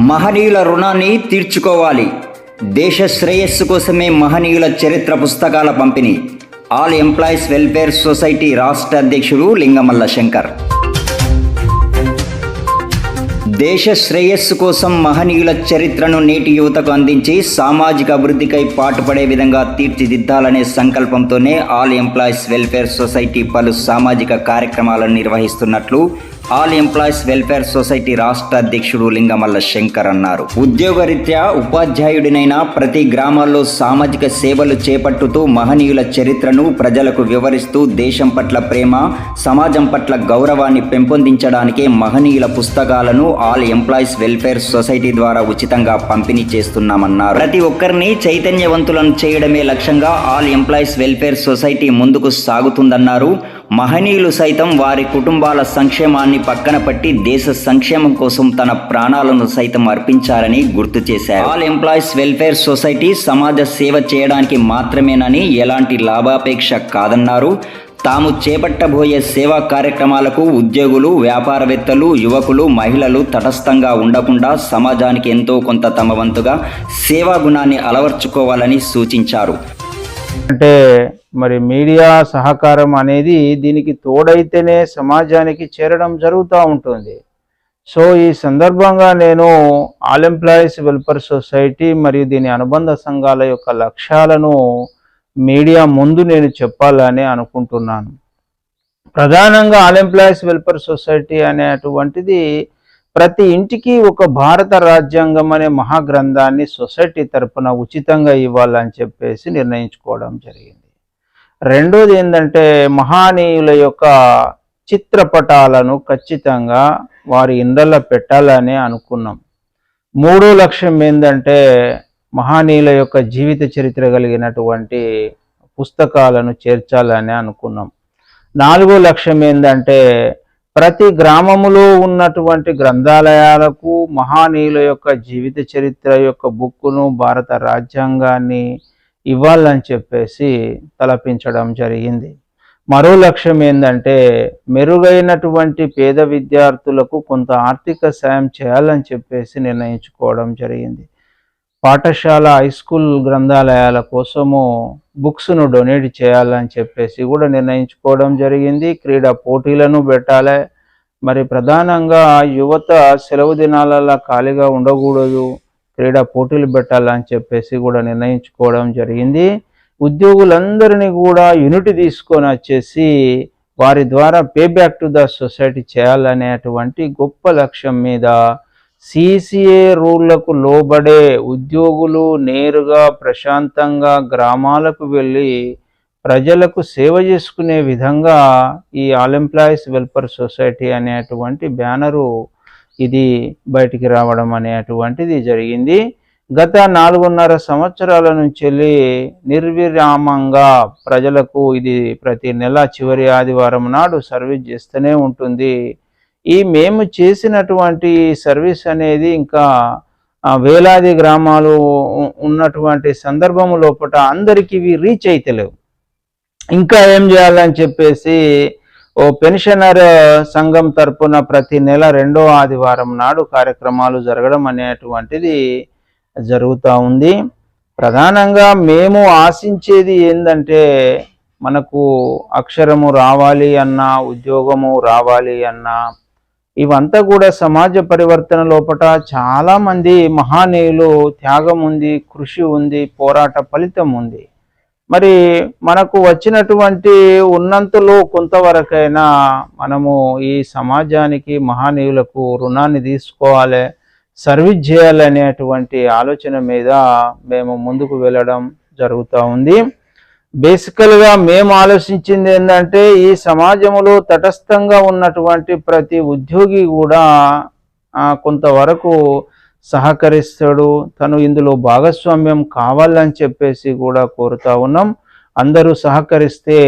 మహనీయుల రుణాన్ని తీర్చుకోవాలి. దేశ శ్రేయస్సు కోసమే మహనీయుల చరిత్ర పుస్తకాల పంపిణీ. ఆల్ ఎంప్లాయీస్ వెల్ఫేర్ సొసైటీ రాష్ట్ర అధ్యక్షుడు లింగమల్ల శంకర్. దేశ శ్రేయస్సు కోసం మహనీయుల చరిత్రను నేటి యువతకు అందించి సామాజిక అభివృద్ధికై పాటుపడే విధంగా తీర్చిదిద్దాలనే సంకల్పంతోనే ఆల్ ఎంప్లాయీస్ వెల్ఫేర్ సొసైటీ పలు సామాజిక కార్యక్రమాలను నిర్వహిస్తున్నట్లు ఆల్ ఎంప్లాయీస్ వెల్ఫేర్ సొసైటీ రాష్ట్ర అధ్యక్షుడు లింగమల్ల శంకర్ అన్నారు. ఉద్యోగరీత్యా ఉపాధ్యాయుడినైన ప్రతి గ్రామాల్లో సామాజిక సేవలు చేపట్టుతూ మహనీయుల చరిత్రను ప్రజలకు వివరిస్తూ దేశం పట్ల ప్రేమ సమాజం పట్ల గౌరవాన్ని పెంపొందించడానికే మహనీయుల పుస్తకాలను ఆల్ ఎంప్లాయీస్ వెల్ఫేర్ సొసైటీ ద్వారా ఉచితంగా పంపిణీ చేస్తున్నామన్నారు. ప్రతి ఒక్కరిని చైతన్యవంతులను చేయడమే లక్ష్యంగా ఆల్ ఎంప్లాయీస్ వెల్ఫేర్ సొసైటీ ముందుకు సాగుతుందన్నారు. మహనీయులు సైతం వారి కుటుంబాల సంక్షేమాన్ని పక్కన పట్టి దేశ సంక్షేమం కోసం తన ప్రాణాలను సైతం అర్పించారని గుర్తు చేశారు. ఆల్ ఎంప్లాయీస్ వెల్ఫేర్ సొసైటీ సమాజ సేవ చేయడానికి మాత్రమేనని ఎలాంటి లాభాపేక్ష కాదన్నారు. తాము చేపట్టబోయే సేవా కార్యక్రమాలకు ఉద్యోగులు వ్యాపారవేత్తలు యువకులు మహిళలు తటస్థంగా ఉండకుండా సమాజానికి ఎంతో కొంత తమ వంతుగా సేవా గుణాన్ని అలవర్చుకోవాలని సూచించారు. అంటే మరి మీడియా సహకారం అనేది దీనికి తోడైతేనే సమాజానికి చేరడం జరుగుతూ ఉంటుంది. సో ఈ సందర్భంగా నేను ఆల్ ఎంప్లాయీస్ వెల్ఫేర్ సొసైటీ మరియు దీని అనుబంధ సంఘాల యొక్క లక్ష్యాలను మీడియా ముందు నేను చెప్పాలని అనుకుంటున్నాను. ప్రధానంగా ఆల్ ఎంప్లాయీస్ వెల్ఫేర్ సొసైటీ అనేటువంటిది ప్రతి ఇంటికి ఒక భారత రాజ్యాంగం అనే మహాగ్రంథాన్ని సొసైటీ తరపున ఉచితంగా ఇవ్వాలని చెప్పేసి నిర్ణయించుకోవడం జరిగింది. రెండోది ఏంటంటే మహానీయుల యొక్క చిత్రపటాలను ఖచ్చితంగా వారి ఇండ్లలో పెట్టాలని అనుకున్నాం. మూడో లక్ష్యం ఏంటంటే మహానీయుల యొక్క జీవిత చరిత్ర కలిగినటువంటి పుస్తకాలను చేర్చాలని అనుకున్నాం. నాలుగో లక్ష్యం ఏంటంటే ప్రతి గ్రామములో ఉన్నటువంటి గ్రంథాలయాలకు మహానీయుల యొక్క జీవిత చరిత్ర యొక్క బుక్కును భారత రాజ్యాంగాన్ని ఇవ్వాలని చెప్పేసి తలపించడం జరిగింది. మరో లక్ష్యం ఏంటంటే మెరుగైనటువంటి పేద విద్యార్థులకు కొంత ఆర్థిక సాయం చేయాలని చెప్పేసి నిర్ణయించుకోవడం జరిగింది. పాఠశాల హై స్కూల్ గ్రంథాలయాల కోసము బుక్స్ను డొనేట్ చేయాలని చెప్పేసి కూడా నిర్ణయించుకోవడం జరిగింది. క్రీడా పోటీలను పెట్టాలి. మరి ప్రధానంగా యువత సెలవు దినాలలో ఖాళీగా ఉండకూడదు. క్రీడా పోటీలు పెట్టాలని చెప్పేసి కూడా నిర్ణయించుకోవడం జరిగింది. ఉద్యోగులందరినీ కూడా యూనిట్ తీసుకొని వచ్చేసి వారి ద్వారా pay back to the society చేయాలనేటువంటి గొప్ప లక్ష్యం మీద సిసిఏ రూళ్ళకు లోబడే ఉద్యోగులు నేరుగా ప్రశాంతంగా గ్రామాలకు వెళ్ళి ప్రజలకు సేవ చేసుకునే విధంగా ఈ ఆల్ ఎంప్లాయీస్ వెల్ఫేర్ సొసైటీ అనేటువంటి బ్యానరు ఇది బయటికి రావడం అనేటువంటిది జరిగింది. గత నాలుగున్నర సంవత్సరాల నుంచి వెళ్ళి నిర్విరామంగా ప్రజలకు ఇది ప్రతి నెల చివరి ఆదివారం నాడు సర్వీస్ చేస్తూనే ఉంటుంది. ఈ మేము చేసినటువంటి సర్వీస్ అనేది ఇంకా వేలాది గ్రామాలు ఉన్నటువంటి సందర్భం లోపల అందరికీ ఇవి రీచ్ అయితలేవు. ఇంకా ఏం చేయాలని చెప్పేసి ఓ పెన్షనర్ సంఘం తరపున ప్రతి నెల రెండో ఆదివారం నాడు కార్యక్రమాలు జరగడం అనేటువంటిది జరుగుతూ ఉంది. ప్రధానంగా మేము ఆశించేది ఏంటంటే మనకు అక్షరము రావాలి అన్నా ఉద్యోగము రావాలి అన్నా ఇవంతా కూడా సమాజ పరివర్తన లోపల చాలామంది మహానీయులు త్యాగం ఉంది కృషి ఉంది పోరాట ఫలితం ఉంది. మరి మనకు వచ్చినటువంటి ఉన్నంతలో కొంతవరకైనా మనము ఈ సమాజానికి మహానీయులకు రుణాన్ని తీసుకోవాలి సర్వీస్ చేయాలనేటువంటి ఆలోచన మీద మేము ముందుకు వెళ్ళడం జరుగుతూ ఉంది. బేసికల్గా మేము ఆలోచించింది ఏంటంటే ఈ సమాజంలో తటస్థంగా ఉన్నటువంటి ప్రతి ఉద్యోగి కూడా కొంతవరకు సహకరిస్తాడు. తను ఇందులో భాగస్వామ్యం కావాలని చెప్పేసి కూడా కోరుతా ఉన్నాం. అందరూ సహకరిస్తే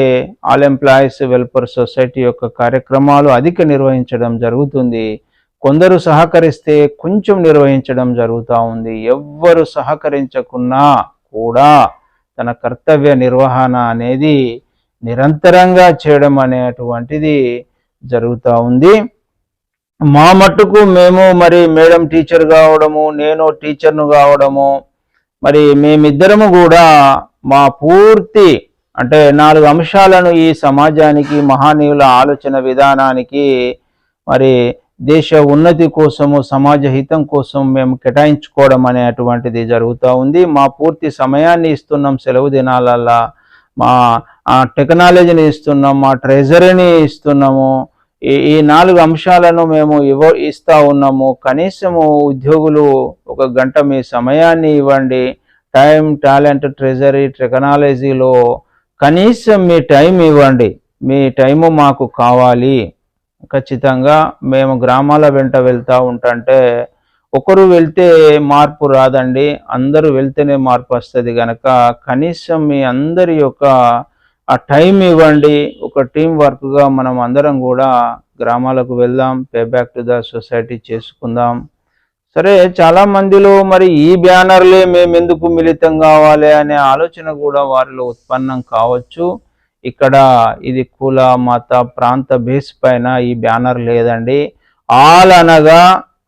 ఆల్ ఎంప్లాయీస్ వెల్ఫేర్ సొసైటీ యొక్క కార్యక్రమాలు అధిక నిర్వహించడం జరుగుతుంది. కొందరు సహకరిస్తే కొంచెం నిర్వహించడం జరుగుతూ ఉంది. ఎవ్వరు సహకరించకున్నా కూడా తన కర్తవ్య నిర్వహణ అనేది నిరంతరంగా చేయడం అనేటువంటిది జరుగుతూ ఉంది. మా మట్టుకు మేము మరి మేడం టీచర్ కావడము నేను టీచర్ను కావడము మరి మేమిద్దరము కూడా మా పూర్తి అంటే నాలుగు అంశాలను ఈ సమాజానికి మహానీయుల ఆలోచన విధానానికి మరి దేశ ఉన్నతి కోసము సమాజ హితం కోసం మేము కేటాయించుకోవడం అనేటువంటిది జరుగుతూ ఉంది. మా పూర్తి సమయాన్ని ఇస్తున్నాం సెలవు దినాలల్లా. మా టెక్నాలజీని ఇస్తున్నాం మా ట్రెజరీని ఇస్తున్నాము. ఈ ఈ నాలుగు అంశాలను మేము ఇవ్వ ఇస్తా ఉన్నాము. కనీసము ఉద్యోగులు ఒక గంట మీ సమయాన్ని ఇవ్వండి. టైం టాలెంట్ ట్రెజరీ టెక్నాలజీలో కనీసం మీ టైం ఇవ్వండి. మీ టైము మాకు కావాలి. ఖచ్చితంగా మేము గ్రామాల వెంట వెళ్తూ ఉంటుంటే ఒకరు వెళ్తే మార్పు రాదండి. అందరూ వెళ్తేనే మార్పు వస్తుంది కనుక కనీసం మీ అందరి యొక్క ఆ టైం ఇవ్వండి. ఒక టీం వర్క్గా మనం అందరం కూడా గ్రామాలకు వెళ్దాం pay back to the society చేసుకుందాం. సరే చాలా మందిలో మరి ఈ బ్యానర్లే మేము ఎందుకు మిళితం కావాలి అనే ఆలోచన కూడా వారిలో ఉత్పన్నం కావచ్చు. ఇక్కడ ఇది కుల మత ప్రాంత బేస్ పైన ఈ బ్యానర్ లేదండి. ఆల్ అనగా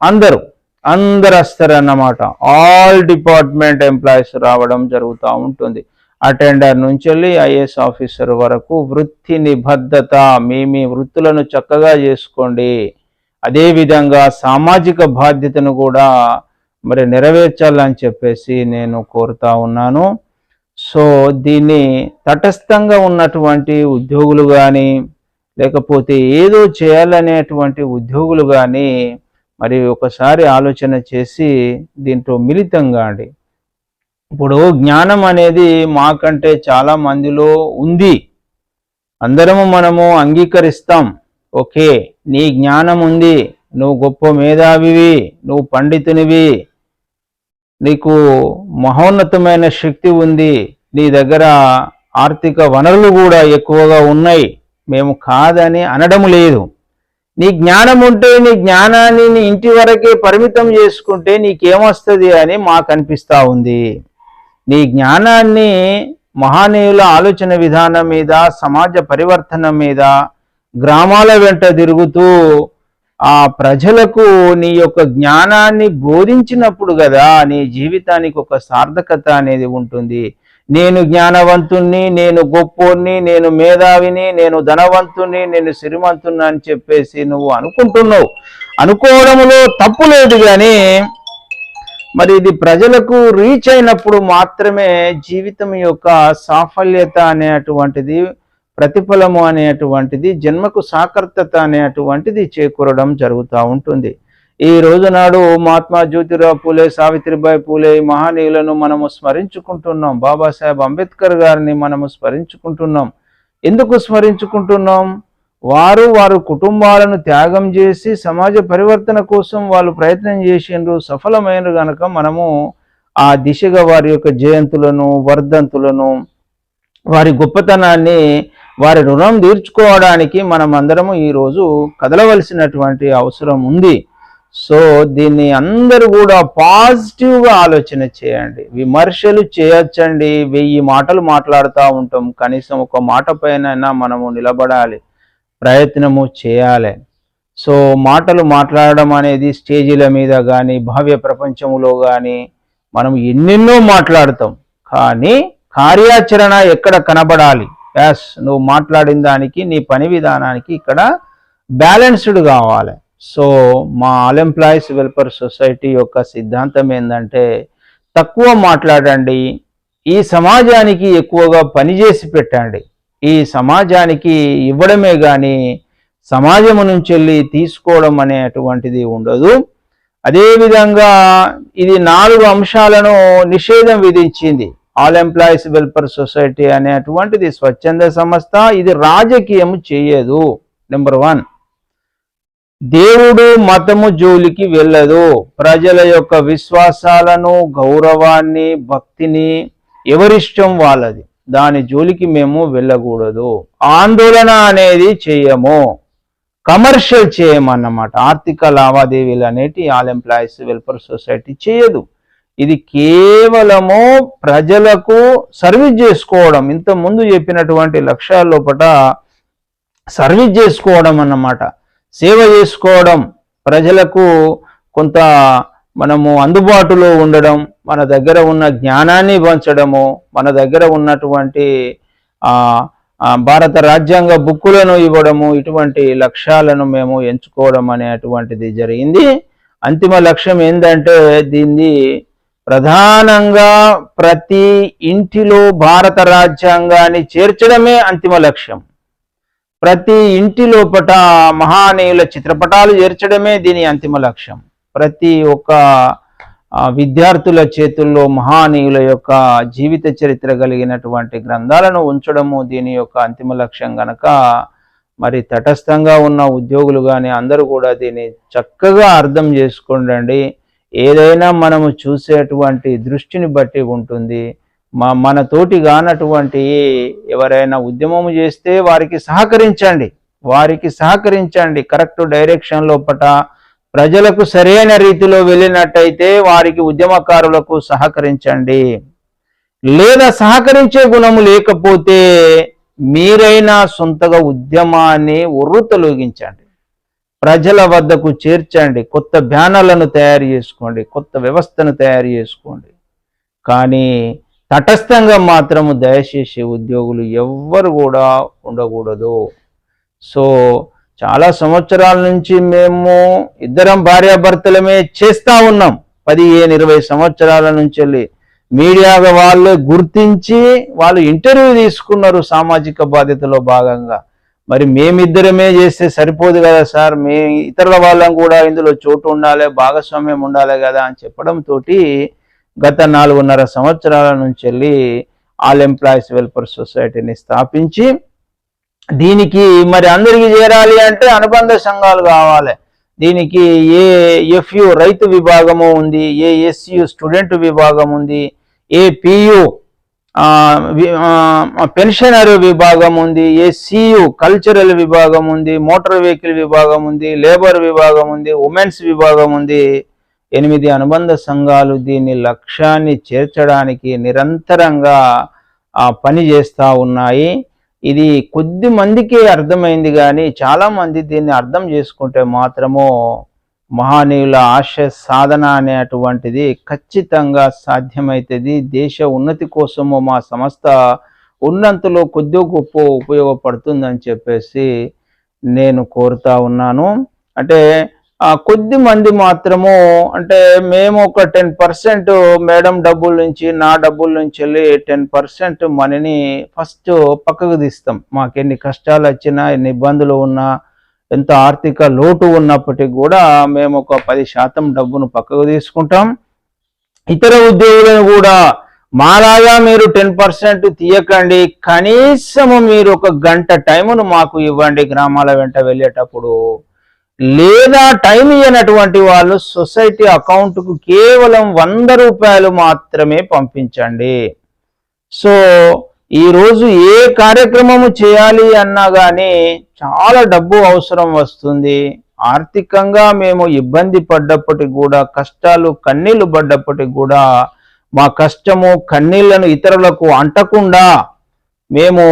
అందరూ అందరు వస్తారన్నమాట ఆల్ డిపార్ట్మెంట్ ఎంప్లాయీస్ రావడం జరుగుతూ ఉంటుంది. అటెండర్ నుంచి వెళ్ళి ఐఏఎస్ ఆఫీసర్ వరకు వృత్తి నిబద్ధత మీ మీ వృత్తులను చక్కగా చేసుకోండి. అదేవిధంగా సామాజిక బాధ్యతను కూడా మరి నెరవేర్చాలని చెప్పేసి నేను కోరుతా ఉన్నాను. సో దీన్ని తటస్థంగా ఉన్నటువంటి ఉద్యోగులు కానీ లేకపోతే ఏదో చేయాలనేటువంటి ఉద్యోగులు కానీ మరి ఒకసారి ఆలోచన చేసి దీంట్లో మిళితంగా అండి. ఇప్పుడు జ్ఞానం అనేది మాకంటే చాలా మందిలో ఉంది. అందరము మనము అంగీకరిస్తాం. ఓకే నీ జ్ఞానం ఉంది. నువ్వు గొప్ప మేధావివి. నువ్వు పండితునివి. నీకు మహోన్నతమైన శక్తి ఉంది. నీ దగ్గర ఆర్థిక వనరులు కూడా ఎక్కువగా ఉన్నాయి. మేము కాదని అనడం లేదు. నీ జ్ఞానం ఉంటే నీ జ్ఞానాన్ని నీ ఇంటి వరకే పరిమితం చేసుకుంటే నీకేమొస్తుంది అని మాకు అనిపిస్తా ఉంది. నీ జ్ఞానాన్ని మహానీయుల ఆలోచన విధానం మీద సమాజ పరివర్తన మీద గ్రామాల వెంట తిరుగుతూ ఆ ప్రజలకు నీ యొక్క జ్ఞానాన్ని బోధించినప్పుడు కదా నీ జీవితానికి ఒక సార్థకత అనేది ఉంటుంది. నేను జ్ఞానవంతుణ్ణి నేను గొప్పోణ్ణి నేను మేధావిని నేను ధనవంతుణ్ణి నేను శ్రీమంతుణ్ణి అని చెప్పేసి నువ్వు అనుకుంటున్నావు. అనుకోవడంలో తప్పు లేదు కానీ మరి ఇది ప్రజలకు రీచ్ అయినప్పుడు మాత్రమే జీవితం యొక్క సాఫల్యత అనేటువంటిది ప్రతిఫలము అనేటువంటిది జన్మకు సాకర్తత అనేటువంటిది చేకూరడం జరుగుతూ ఉంటుంది. ఈ రోజు నాడు మహాత్మా జ్యోతిరావు పూలే సావిత్రిబాయి పూలే మహానీయులను మనము స్మరించుకుంటున్నాం. బాబాసాహెబ్ అంబేద్కర్ గారిని మనము స్మరించుకుంటున్నాం. ఎందుకు స్మరించుకుంటున్నాం? వారు వారు కుటుంబాలను త్యాగం చేసి సమాజ పరివర్తన కోసం వాళ్ళు ప్రయత్నం చేసిండ్రు సఫలమైన గనక మనము ఆ దిశగా వారి యొక్క జయంతులను వర్ధంతులను వారి గొప్పతనాన్ని వారి రుణం తీర్చుకోవడానికి మనం అందరము ఈరోజు కదలవలసినటువంటి అవసరం ఉంది. సో దీన్ని అందరూ కూడా పాజిటివ్గా ఆలోచన చేయండి. విమర్శలు చేయొచ్చండి. వెయ్యి మాటలు మాట్లాడుతూ ఉంటాం. కనీసం ఒక మాట పైన మనము నిలబడాలి. ప్రయత్నము చేయాలి. సో మాటలు మాట్లాడడం అనేది స్టేజీల మీద కానీ భావ్య ప్రపంచంలో కానీ మనం ఎన్నెన్నో మాట్లాడతాం. కానీ కార్యాచరణ ఎక్కడ కనబడాలి? యాస్ నువ్వు మాట్లాడిన దానికి నీ పని విధానానికి ఇక్కడ బ్యాలెన్స్డ్ కావాలి. సో మా ఆల్ ఎంప్లాయీస్ వెల్ఫేర్ సొసైటీ యొక్క సిద్ధాంతం ఏంటంటే తక్కువ మాట్లాడండి ఈ సమాజానికి ఎక్కువగా పనిచేసి పెట్టండి. ఈ సమాజానికి ఇవ్వడమే కానీ సమాజము నుంచి వెళ్ళి తీసుకోవడం అనేటువంటిది ఉండదు. అదేవిధంగా ఇది నాలుగు అంశాలను నిషేధం విధించింది. ఆల్ ఎంప్లాయీస్ వెల్ఫేర్ సొసైటీ అనేటువంటిది స్వచ్ఛంద సంస్థ. ఇది రాజకీయం చేయదు. నెంబర్ వన్ దేవుడు మతము జోలికి వెళ్ళదు. ప్రజల యొక్క విశ్వాసాలను గౌరవాన్ని భక్తిని ఎవరిష్టం వాళ్ళది? దాని జోలికి మేము వెళ్ళకూడదు. ఆందోళన అనేది చేయము. కమర్షియల్ చేయమన్నమాట. ఆర్థిక లావాదేవీలు అనేటి ఆల్ ఎంప్లాయీస్ వెల్ఫేర్ సొసైటీ చేయదు. ఇది కేవలము ప్రజలకు సర్వీస్ చేసుకోవడం. ఇంత ముందు చెప్పినటువంటి లక్ష్యాల లోపట సర్వీస్ చేసుకోవడం అన్నమాట. సేవ చేసుకోవడం ప్రజలకు కొంత మనము అందుబాటులో ఉండడం మన దగ్గర ఉన్న జ్ఞానాన్ని పంచడము మన దగ్గర ఉన్నటువంటి భారత రాజ్యాంగ బుక్కులను ఇవ్వడము ఇటువంటి లక్ష్యాలను మేము ఎంచుకోవడం అనేటువంటిది జరిగింది. అంతిమ లక్ష్యం ఏంటంటే దీన్ని ప్రధానంగా ప్రతి ఇంటిలో భారత రాజ్యాంగాన్ని చేర్చడమే అంతిమ లక్ష్యం. ప్రతి ఇంటి లోపట మహానీయుల చిత్రపటాలు చేర్చడమే దీని అంతిమ లక్ష్యం. ప్రతి ఒక్క విద్యార్థుల చేతుల్లో మహానీయుల యొక్క జీవిత చరిత్ర కలిగినటువంటి గ్రంథాలను ఉంచడము దీని యొక్క అంతిమ లక్ష్యం గనక మరి తటస్థంగా ఉన్న ఉద్యోగులు కానీ అందరూ కూడా దీన్ని చక్కగా అర్థం చేసుకోండి ఏదైనా మనము చూసేటువంటి దృష్టిని బట్టి ఉంటుంది. మా మనతోటి కానటువంటి ఎవరైనా ఉద్యమం చేస్తే వారికి సహకరించండి. వారికి సహకరించండి. కరెక్ట్ డైరెక్షన్ లోపట ప్రజలకు సరైన రీతిలో వెళ్ళినట్టయితే వారికి ఉద్యమకారులకు సహకరించండి. లేదా సహకరించే గుణము లేకపోతే మీరైనా సొంతగా ఉద్యమాన్ని ఉర్రుతొలగించండి. ప్రజల వద్దకు చేర్చండి. కొత్త బ్యానర్లను తయారు చేసుకోండి. కొత్త వ్యవస్థను తయారు చేసుకోండి. కానీ తటస్థంగా మాత్రము దయచేసే ఉద్యోగులు ఎవ్వరు కూడా ఉండకూడదు. సో చాలా సంవత్సరాల నుంచి మేము ఇద్దరం భార్యాభర్తలమే చేస్తా ఉన్నాం. పదిహేను ఇరవై సంవత్సరాల నుంచి వెళ్ళి మీడియాగా వాళ్ళు గుర్తించి వాళ్ళు ఇంటర్వ్యూ తీసుకున్నారు సామాజిక బాధ్యతలో భాగంగా. మరి మేమిద్దరమే చేస్తే సరిపోదు కదా సార్? మే ఇతరుల వాళ్ళం కూడా ఇందులో చోటు ఉండాలి భాగస్వామ్యం ఉండాలి కదా అని చెప్పడంతో గత నాలుగున్నర సంవత్సరాల నుంచి వెళ్ళి ఆల్ ఎంప్లాయీస్ వెల్ఫేర్ సొసైటీని స్థాపించి దీనికి మరి అందరికి చేరాలి అంటే అనుబంధ సంఘాలు కావాలి. దీనికి ఏ ఎఫ్యు రైతు విభాగము ఉంది ఏ ఎస్యు స్టూడెంట్ విభాగం ఉంది ఏ పియు పెన్షనర్ విభాగం ఉంది ఏ సియు కల్చరల్ విభాగం ఉంది మోటార్ వెహికల్ విభాగం ఉంది లేబర్ విభాగం ఉంది ఉమెన్స్ విభాగం ఉంది. ఎనిమిది అనుబంధ సంఘాలు దీని లక్ష్యాన్ని చేర్చడానికి నిరంతరంగా పని చేస్తూ ఉన్నాయి. ఇది కొద్ది మందికి అర్థమైంది కానీ చాలా మంది దీన్ని అర్థం చేసుకుంటే మాత్రము మహానీయుల ఆశయ సాధన అనేటువంటిది ఖచ్చితంగా సాధ్యమవుతుంది దేశ ఉన్నతి కోసము మా సంస్థ ఉన్నంతలో కొద్ది గొప్ప ఉపయోగపడుతుందని చెప్పేసి నేను కోరుతా ఉన్నాను. అంటే కొద్ది మంది మాత్రము అంటే మేము ఒక టెన్ పర్సెంట్ మేడం డబ్బుల నుంచి నా డబ్బుల నుంచి వెళ్ళి టెన్ పర్సెంట్ మనీని ఫస్ట్ పక్కకు తీస్తాం. మాకు ఎన్ని కష్టాలు వచ్చినా ఎన్ని ఇబ్బందులు ఉన్నా ఎంత ఆర్థిక లోటు ఉన్నప్పటికీ కూడా మేము ఒక పది శాతం డబ్బును పక్కకు తీసుకుంటాం. ఇతర ఉద్యోగులను కూడా మాలాగా మీరు టెన్ పర్సెంట్ తీయకండి కనీసము మీరు ఒక గంట టైమును మాకు ఇవ్వండి గ్రామాల వెంట వెళ్ళేటప్పుడు. లేదా టైం ఇవ్వనటువంటి వాళ్ళు సొసైటీ అకౌంట్కు కేవలం వంద రూపాయలు మాత్రమే పంపించండి. సో ఈరోజు ఏ కార్యక్రమము చేయాలి అన్నా కానీ చాలా డబ్బు అవసరం వస్తుంది. ఆర్థికంగా మేము ఇబ్బంది పడ్డప్పటికి కూడా కష్టాలు కన్నీళ్ళు పడ్డప్పటికి కూడా మా కష్టము కన్నీళ్ళను ఇతరులకు అంటకుండా మేము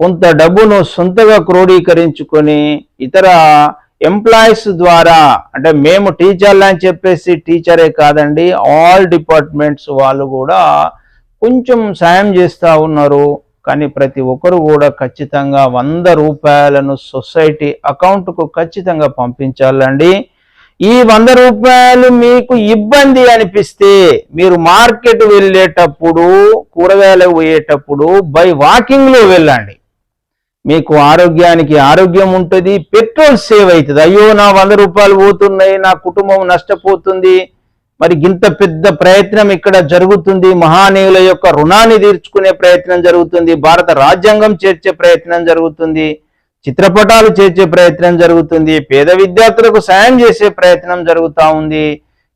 కొంత డబ్బును సొంతగా క్రోడీకరించుకొని ఇతర ఎంప్లాయీస్ ద్వారా అంటే మేము టీచర్లు అని చెప్పేసి టీచరే కాదండి ఆల్ డిపార్ట్మెంట్స్ వాళ్ళు కూడా కొంచెం సాయం చేస్తూ ఉన్నారు. కానీ ప్రతి ఒక్కరు కూడా ఖచ్చితంగా వంద రూపాయలను సొసైటీ అకౌంట్కు ఖచ్చితంగా పంపించాలండి. ఈ వంద రూపాయలు మీకు ఇబ్బంది అనిపిస్తే మీరు మార్కెట్ వెళ్ళేటప్పుడు కూరగాయలు పోయేటప్పుడు బై వాకింగ్లో వెళ్ళండి. మీకు ఆరోగ్యానికి ఆరోగ్యం ఉంటుంది పెట్రోల్ సేవ్ అవుతుంది అయ్యో నా వంద రూపాయలు పోతున్నాయి నా కుటుంబం నష్టపోతుంది. మరి ఇంత పెద్ద ప్రయత్నం ఇక్కడ జరుగుతుంది. మహానీయుల యొక్క రుణాన్ని తీర్చుకునే ప్రయత్నం జరుగుతుంది. భారత రాజ్యాంగం చేర్చే ప్రయత్నం జరుగుతుంది. చిత్రపటాలు చేర్చే ప్రయత్నం జరుగుతుంది. పేద విద్యార్థులకు సాయం చేసే ప్రయత్నం జరుగుతూ ఉంది.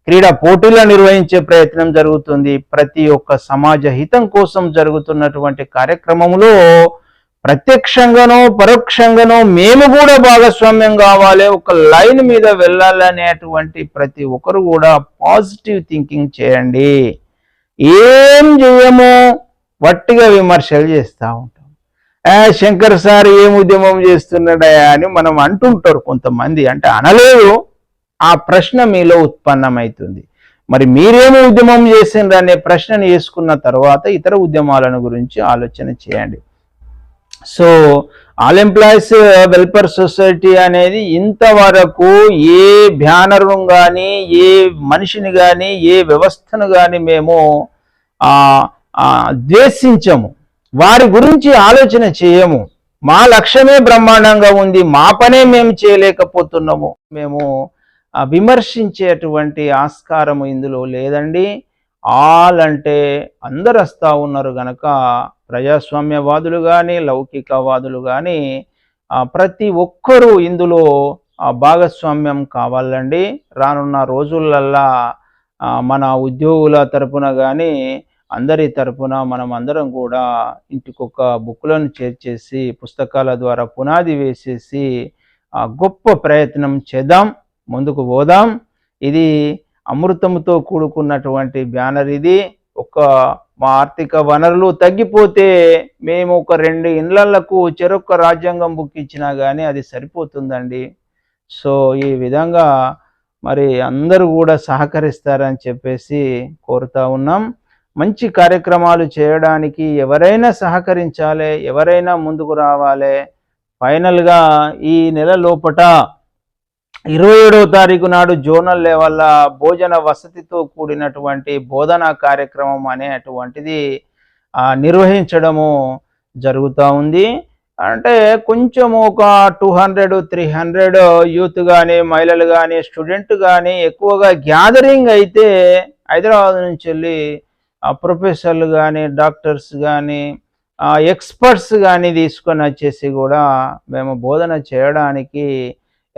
క్రీడా పోటీలు నిర్వహించే ప్రయత్నం జరుగుతుంది. ప్రతి ఒక్క సమాజ హితం కోసం జరుగుతున్నటువంటి కార్యక్రమంలో ప్రత్యక్షంగానో పరోక్షంగానో మేము కూడా భాగస్వామ్యం కావాలి. ఒక లైన్ మీద వెళ్ళాలనేటువంటి ప్రతి ఒక్కరు కూడా పాజిటివ్ థింకింగ్ చేయండి. ఏం చేయము? వట్టిగా విమర్శలు చేస్తూ ఉంటాం. శంకర్ సార్ ఏం ఉద్యమం చేస్తున్నాడయా అని మనం అంటుంటారు కొంతమంది. అంటే అనలేదు. ఆ ప్రశ్న మీలో ఉత్పన్నమవుతుంది. మరి మీరేమి ఉద్యమం చేసిండ్రు అనే ప్రశ్నను వేసుకున్న తర్వాత ఇతర ఉద్యమాలను గురించి ఆలోచన చేయండి. So all employees welfare society అనేది ఇంతవరకు ఏ బ్యానర్ను కానీ ఏ మనిషిని కానీ ఏ వ్యవస్థను కానీ మేము ద్వేషించము. వారి గురించి ఆలోచన చేయము. మా లక్ష్యమే బ్రహ్మాండంగా ఉంది. మా పనే మేము చేయలేకపోతున్నాము. మేము విమర్శించేటువంటి ఆస్కారము ఇందులో లేదండి. ఆల్ అంటే అందరు వస్తూ ఉన్నారు గనక ప్రజాస్వామ్యవాదులు కానీ లౌకికవాదులు కానీ ప్రతి ఒక్కరూ ఇందులో భాగస్వామ్యం కావాలండి. రానున్న రోజులల్లా మన ఉద్యోగుల తరపున కానీ అందరి తరపున మనం అందరం కూడా ఇంటికొక బుక్లను చేర్చేసి పుస్తకాల ద్వారా పునాది వేసేసి గొప్ప ప్రయత్నం చేద్దాం ముందుకు పోదాం. ఇది అమృతంతో కూడుకున్నటువంటి బ్యానర్ ఇది. ఒక మా ఆర్థిక వనరులు తగ్గిపోతే మేము ఒక రెండు ఇండ్లకు చెరొక్క రాజ్యాంగం బుక్ ఇచ్చినా కానీ అది సరిపోతుందండి. సో ఈ విధంగా మరి అందరూ కూడా సహకరిస్తారని చెప్పేసి కోరుతా ఉన్నాం. మంచి కార్యక్రమాలు చేయడానికి ఎవరైనా సహకరించాలి ఎవరైనా ముందుకు రావాలి. ఫైనల్గా ఈ నెల లోపట ఇరవై ఏడవ తారీఖు నాడు జోనల్ లెవెల్ భోజన వసతితో కూడినటువంటి బోధనా కార్యక్రమం అనేటువంటిది నిర్వహించడము జరుగుతూ ఉంది. అంటే కొంచెం ఒక two hundred three hundred youth కానీ మహిళలు కానీ స్టూడెంట్ కానీ ఎక్కువగా గ్యాదరింగ్ అయితే హైదరాబాద్ నుంచి వెళ్ళి ప్రొఫెసర్లు కానీ డాక్టర్స్ కానీ ఎక్స్పర్ట్స్ కానీ తీసుకొని వచ్చేసి కూడా మేము బోధన చేయడానికి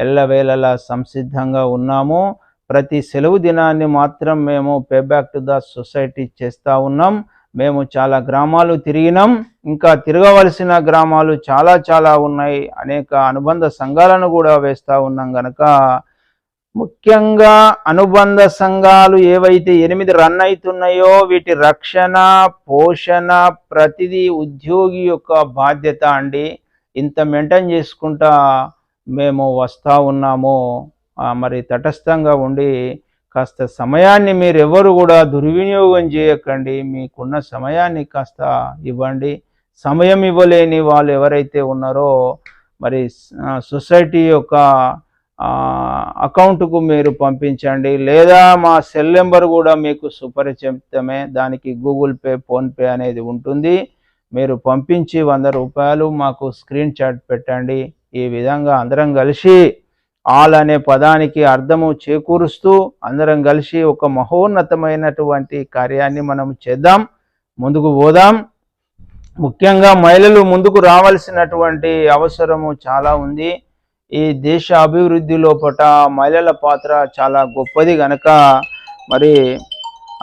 ఎల్లవేళలా సంసిద్ధంగా ఉన్నాము. ప్రతి సెలవు దినాన్ని మాత్రం మేము pay back to the society చేస్తూ ఉన్నాం. మేము చాలా గ్రామాలు తిరిగినాం. ఇంకా తిరగవలసిన గ్రామాలు చాలా చాలా ఉన్నాయి. అనేక అనుబంధ సంఘాలను కూడా వేస్తూ ఉన్నాం గనక. ముఖ్యంగా అనుబంధ సంఘాలు ఏవైతే ఎనిమిది రన్ అవుతున్నాయో వీటి రక్షణ పోషణ ప్రతిదీ ఉద్యోగి యొక్క బాధ్యత అండి. ఇంత మెయింటైన్ చేసుకుంటా మేము వస్తూ ఉన్నాము. మరి తటస్థంగా ఉండి కాస్త సమయాన్ని మీరు ఎవరు కూడా దుర్వినియోగం చేయకండి. మీకున్న సమయాన్ని కాస్త ఇవ్వండి. సమయం ఇవ్వలేని వాళ్ళు ఎవరైతే ఉన్నారో మరి సొసైటీ యొక్క అకౌంట్కు మీరు పంపించండి. లేదా మా సెల్ నెంబర్ కూడా మీకు సుపరిచితమే. దానికి గూగుల్ పే ఫోన్పే అనేది ఉంటుంది. మీరు పంపించి వంద రూపాయలు మాకు స్క్రీన్ షాట్ పెట్టండి. ఈ విధంగా అందరం కలిసి ఆల్ అనే పదానికి అర్థము చేకూరుస్తూ అందరం కలిసి ఒక మహోన్నతమైనటువంటి కార్యాన్ని మనం చేద్దాం ముందుకు పోదాం. ముఖ్యంగా మహిళలు ముందుకు రావాల్సినటువంటి అవసరము చాలా ఉంది. ఈ దేశ అభివృద్ధి లోపట మహిళల పాత్ర చాలా గొప్పది గనక మరి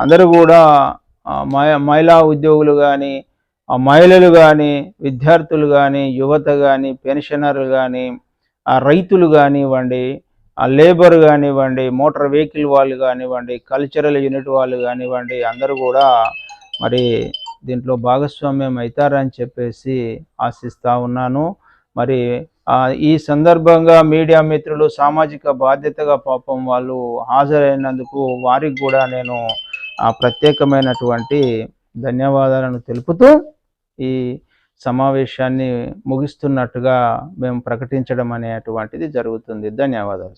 అందరూ కూడా మహిళా ఉద్యోగులు కానీ ఆ మహిళలు కానీ విద్యార్థులు కానీ యువత కానీ పెన్షనర్లు కానీ ఆ రైతులు కానివ్వండి ఆ లేబర్ కానివ్వండి మోటార్ వెహికల్ వాళ్ళు కానివ్వండి కల్చరల్ యూనిట్ వాళ్ళు కానివ్వండి అందరూ కూడా మరి దీంట్లో భాగస్వామ్యం అవుతారని చెప్పేసి ఆశిస్తూ ఉన్నాను. మరి ఈ సందర్భంగా మీడియా మిత్రులు సామాజిక బాధ్యతగా పాపం వాళ్ళు హాజరైనందుకు వారికి కూడా నేను ఆ ప్రత్యేకమైనటువంటి ధన్యవాదాలను తెలుపుతూ ఈ సమావేశాన్ని ముగిస్తున్నట్టుగా మేము ప్రకటించడం అనేటువంటిది జరుగుతుంది. ధన్యవాదాలు